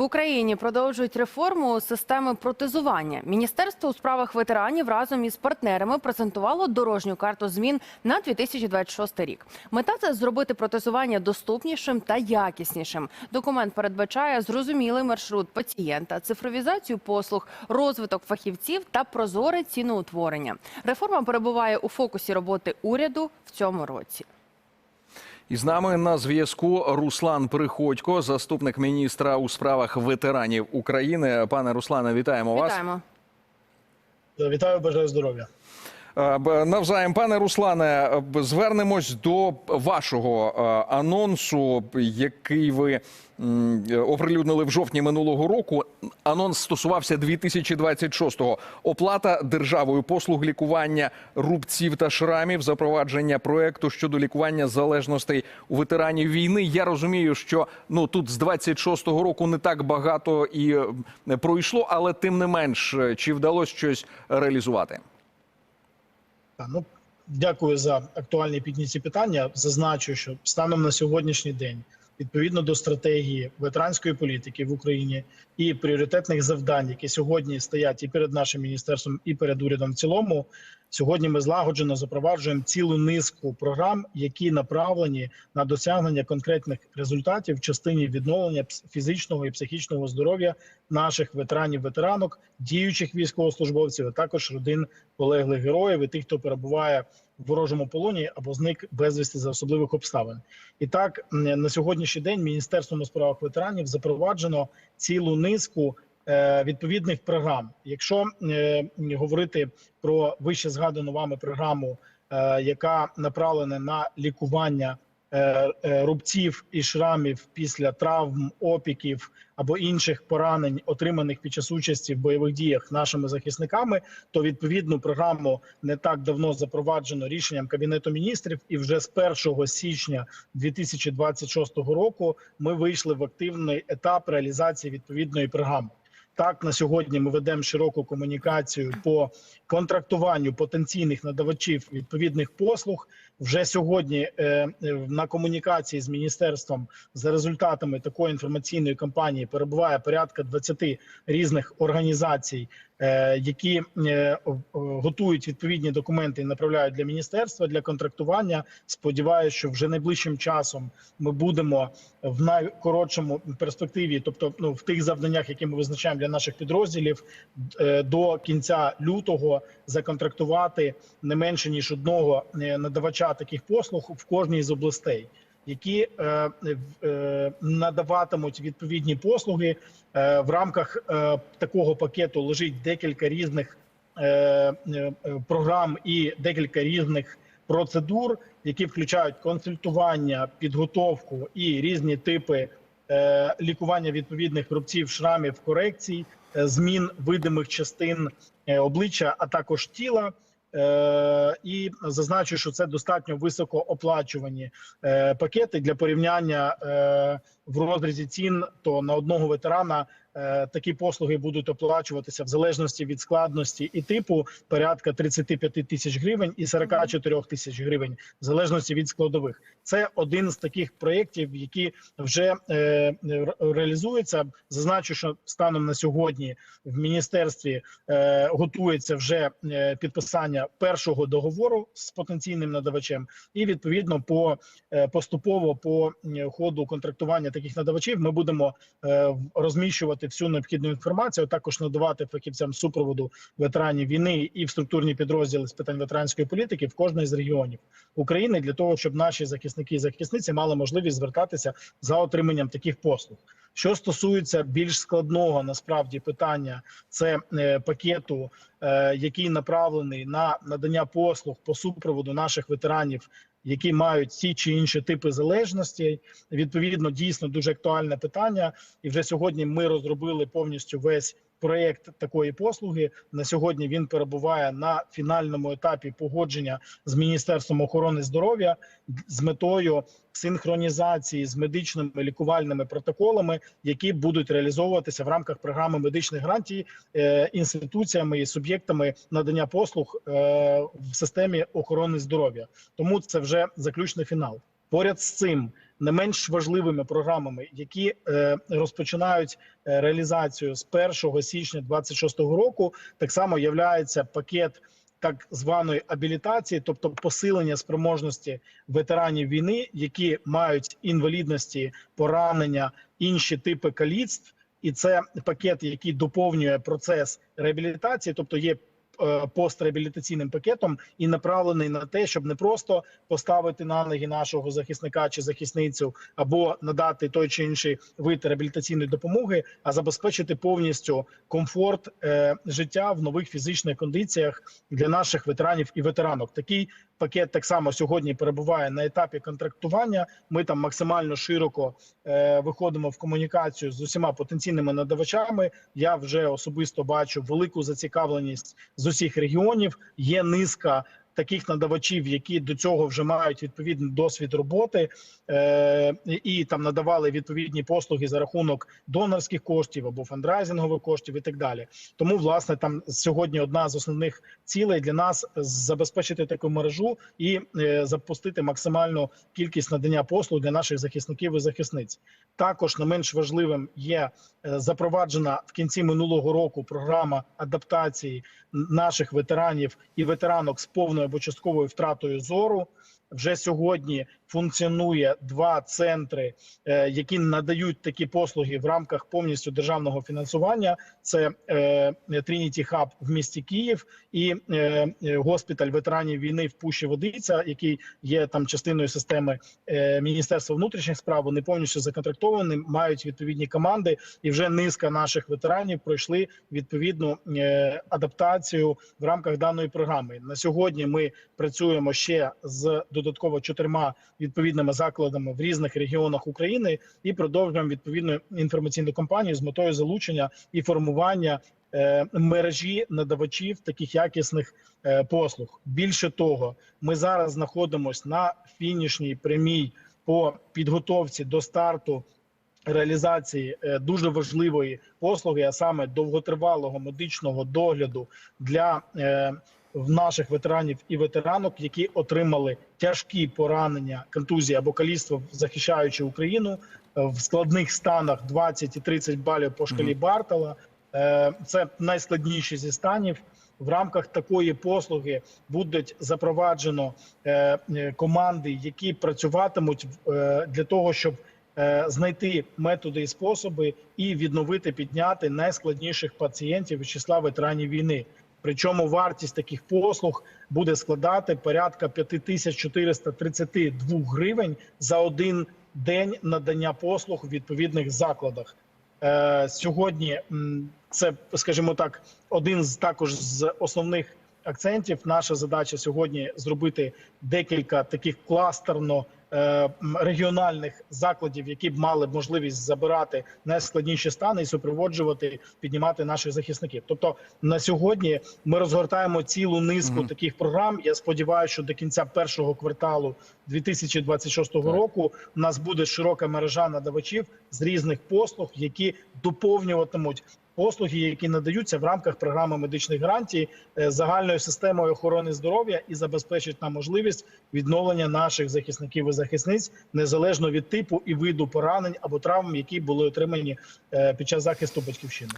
В Україні продовжують реформу системи протезування. Міністерство у справах ветеранів разом із партнерами презентувало дорожню карту змін на 2026 рік. Мета це зробити протезування доступнішим та якіснішим. Документ передбачає зрозумілий маршрут пацієнта, цифровізацію послуг, розвиток фахівців та прозоре ціноутворення. Реформа перебуває у фокусі роботи уряду в цьому році. І з нами на зв'язку Руслан Приходько, заступник міністра у справах ветеранів України. Пане Руслане, вітаємо вас. Вітаємо. Вітаю, бажаю здоров'я. Е, Навзаєм, пане Руслане, звернемось до вашого е, анонсу, який ви оприлюднили в жовтні минулого року. Анонс стосувався 2026-го. Оплата державою послуг лікування рубців та шрамів, запровадження проекту щодо лікування залежностей у ветеранів війни. Я розумію, що ну тут з 26-го року не так багато і пройшло, але тим не менш, е, чи вдалося щось реалізувати? Та, Ну, дякую за актуальні підняті питання. Зазначу, що станом на сьогоднішній день, відповідно до стратегії ветеранської політики в Україні і пріоритетних завдань, які сьогодні стоять і перед нашим міністерством, і перед урядом в цілому. Сьогодні ми злагоджено запроваджуємо цілу низку програм, які направлені на досягнення конкретних результатів в частині відновлення фізичного і психічного здоров'я наших ветеранів, ветеранок, діючих військовослужбовців, а також родин полеглих героїв і тих, хто перебуває в ворожому полоні або зник безвісти за особливих обставин. І так на сьогоднішній день Міністерством у справах ветеранів запроваджено цілу низку відповідних програм. Якщо е, говорити про вище згадану вами програму, е, яка направлена на лікування е, е, рубців і шрамів після травм, опіків або інших поранень, отриманих під час участі в бойових діях нашими захисниками, то відповідну програму не так давно запроваджено рішенням кабінету міністрів, і вже з 1 січня 2026 року ми вийшли в активний етап реалізації відповідної програми. Так, на сьогодні ми ведемо широку комунікацію по контрактуванню потенційних надавачів відповідних послуг. Вже сьогодні е, е, на комунікації з міністерством за результатами такої інформаційної кампанії перебуває порядка 20 різних організацій, е, які готують відповідні документи і направляють для міністерства для контрактування. Сподіваюся, що вже найближчим часом ми будемо в найкоротшому перспективі, тобто ну в тих завданнях, які ми визначаємо для наших підрозділів, до кінця лютого законтрактувати не менше ніж одного е, таких послуг в кожній з областей. Які е, е, надаватимуть відповідні послуги е, в рамках е, такого пакету лежить декілька різних е, е, програм і декілька різних процедур, які включають консультування, підготовку і різні типи е, лікування відповідних рубців, шрамів, корекцій, е, змін видимих частин е, обличчя, а також тіла. Е, і зазначу, що це достатньо високооплачувані е, пакети для порівняння е, в розрізі цін. То на одного ветерана такі послуги будуть оплачуватися в залежності від складності і типу порядка 35 тисяч гривень і 44 тисяч гривень, в залежності від складових. Це один з таких проєктів, які вже е, реалізуються. Зазначу, що станом на сьогодні в міністерстві е, готується вже е, підписання першого договору з потенційним надавачем, і відповідно по е, поступово по е, ходу контрактування таких надавачів ми будемо е, в- розміщувати всю необхідну інформацію, а також надавати фахівцям супроводу ветеранів війни і в структурні підрозділи з питань ветеранської політики в кожній з регіонів України для того, щоб наші захисники і захисниці мали можливість звертатися за отриманням таких послуг. Що стосується більш складного насправді питання, це е, пакету, е, який направлений на надання послуг по супроводу наших ветеранів, які мають ті чи інші типи залежності. Відповідно, дійсно дуже актуальне питання. І вже сьогодні ми розробили повністю весь проєкт такої послуги. На сьогодні він перебуває на фінальному етапі погодження з міністерством охорони здоров'я з метою синхронізації з медичними лікувальними протоколами, які будуть реалізовуватися в рамках програми медичних гарантій е, інституціями і суб'єктами надання послуг е, в системі охорони здоров'я. Тому це вже заключний фінал. Поряд з цим не менш важливими програмами, які е, розпочинають е, реалізацію з 1 січня 2026 року, так само являється пакет так званої абілітації, тобто посилення спроможності ветеранів війни, які мають інвалідності, поранення, інші типи каліцтв. І це пакет, який доповнює процес реабілітації, тобто є постреабілітаційним пакетом і направлений на те, щоб не просто поставити на ноги нашого захисника чи захисницю, або надати той чи інший вид реабілітаційної допомоги, а забезпечити повністю комфорт е, життя в нових фізичних кондиціях для наших ветеранів і ветеранок. Такий пакет так само сьогодні перебуває на етапі контрактування. Ми там максимально широко е, виходимо в комунікацію з усіма потенційними надавачами. Я вже особисто бачу велику зацікавленість з усіх регіонів. Є низка. Таких надавачів, які до цього вже мають відповідний досвід роботи, е, і там надавали відповідні послуги за рахунок донорських коштів або фандрайзингових коштів, і так далі. Тому, власне, там сьогодні одна з основних цілей для нас забезпечити таку мережу і е, запустити максимальну кількість надання послуг для наших захисників і захисниць. Також не менш важливим є е, запроваджена в кінці минулого року програма адаптації наших ветеранів і ветеранок з повною або частковою втратою зору. Вже сьогодні функціонує два центри, е, які надають такі послуги в рамках повністю державного фінансування. Це е, Trinity Hub в місті Київ і е, е, госпіталь ветеранів війни в Пущі Водиця, який є там частиною системи е, Міністерства внутрішніх справ. Вони повністю законтрактовані, мають відповідні команди, і вже низка наших ветеранів пройшли відповідну е, адаптацію в рамках даної програми. На сьогодні ми працюємо ще з додатково чотирма відповідними закладами в різних регіонах України і продовжуємо відповідну інформаційну кампанію з метою залучення і формування е, мережі надавачів таких якісних е, послуг. Більше того, ми зараз знаходимося на фінішній прямій по підготовці до старту. Реалізації е, дуже важливої послуги, а саме довготривалого медичного догляду для в наших ветеранів і ветеранок, які отримали тяжкі поранення, контузії або каліцтво, захищаючи Україну е, в складних станах 20 і 30 балів по шкалі Бартела. Е, Це найскладніші зі станів. В рамках такої послуги будуть запроваджено е, команди, які працюватимуть для того, щоб знайти методи і способи і відновити, підняти найскладніших пацієнтів із числа ветеранів війни. Причому вартість таких послуг буде складати порядка 5432 гривень за один день надання послуг у відповідних закладах. Е, сьогодні це, скажімо так, один з також з основних акцентів. Наша задача сьогодні зробити декілька таких кластерно регіональних закладів, які б мали можливість забирати найскладніші стани і супроводжувати, піднімати наших захисників. Тобто на сьогодні ми розгортаємо цілу низку Мгм. таких програм. Я сподіваюся, що до кінця першого кварталу 2026 Так. року у нас буде широка мережа надавачів з різних послуг, які доповнюватимуть послуги, які надаються в рамках програми медичних гарантій е, загальною системою охорони здоров'я і забезпечить нам можливість відновлення наших захисників і захисниць незалежно від типу і виду поранень або травм, які були отримані е, під час захисту батьківщини.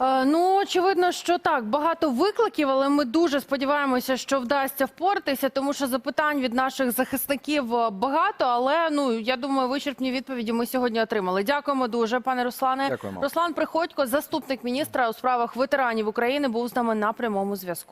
Е, Ну, очевидно, що так, багато викликів, але ми дуже сподіваємося, що вдасться впоратися, тому що запитань від наших захисників е, багато. Але ну я думаю, вичерпні відповіді ми сьогодні отримали. Дякуємо дуже, пане Руслане. Дякуємо. Руслан Приходько, заступник міністра у справах ветеранів України, був з нами на прямому зв'язку.